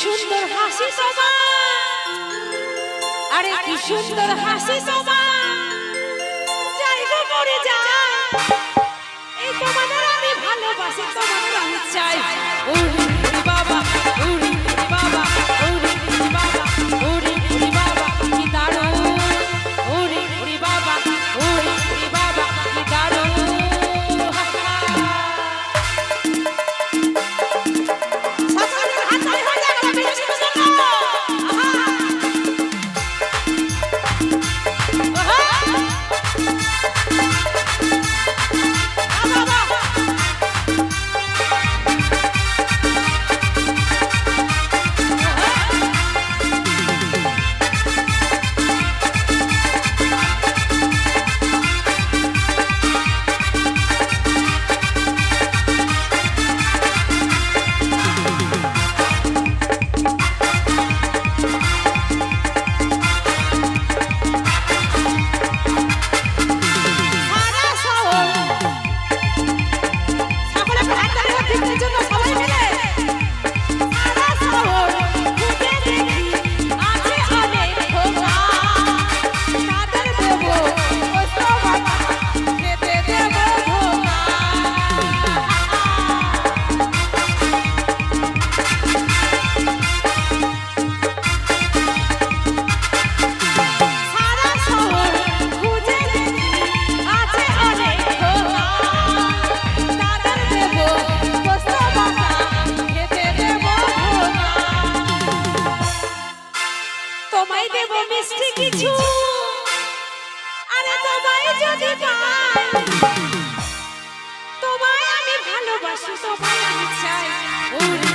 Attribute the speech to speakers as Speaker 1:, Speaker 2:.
Speaker 1: সুন্দর হাসি সবা আরে কি সুন্দর হাসি সবা যাই গো মরে যা এই তোমাদের আমি ভালোবাসি তোমার তোমায় আমি ভালোবাসি তোমায় আমি চাই।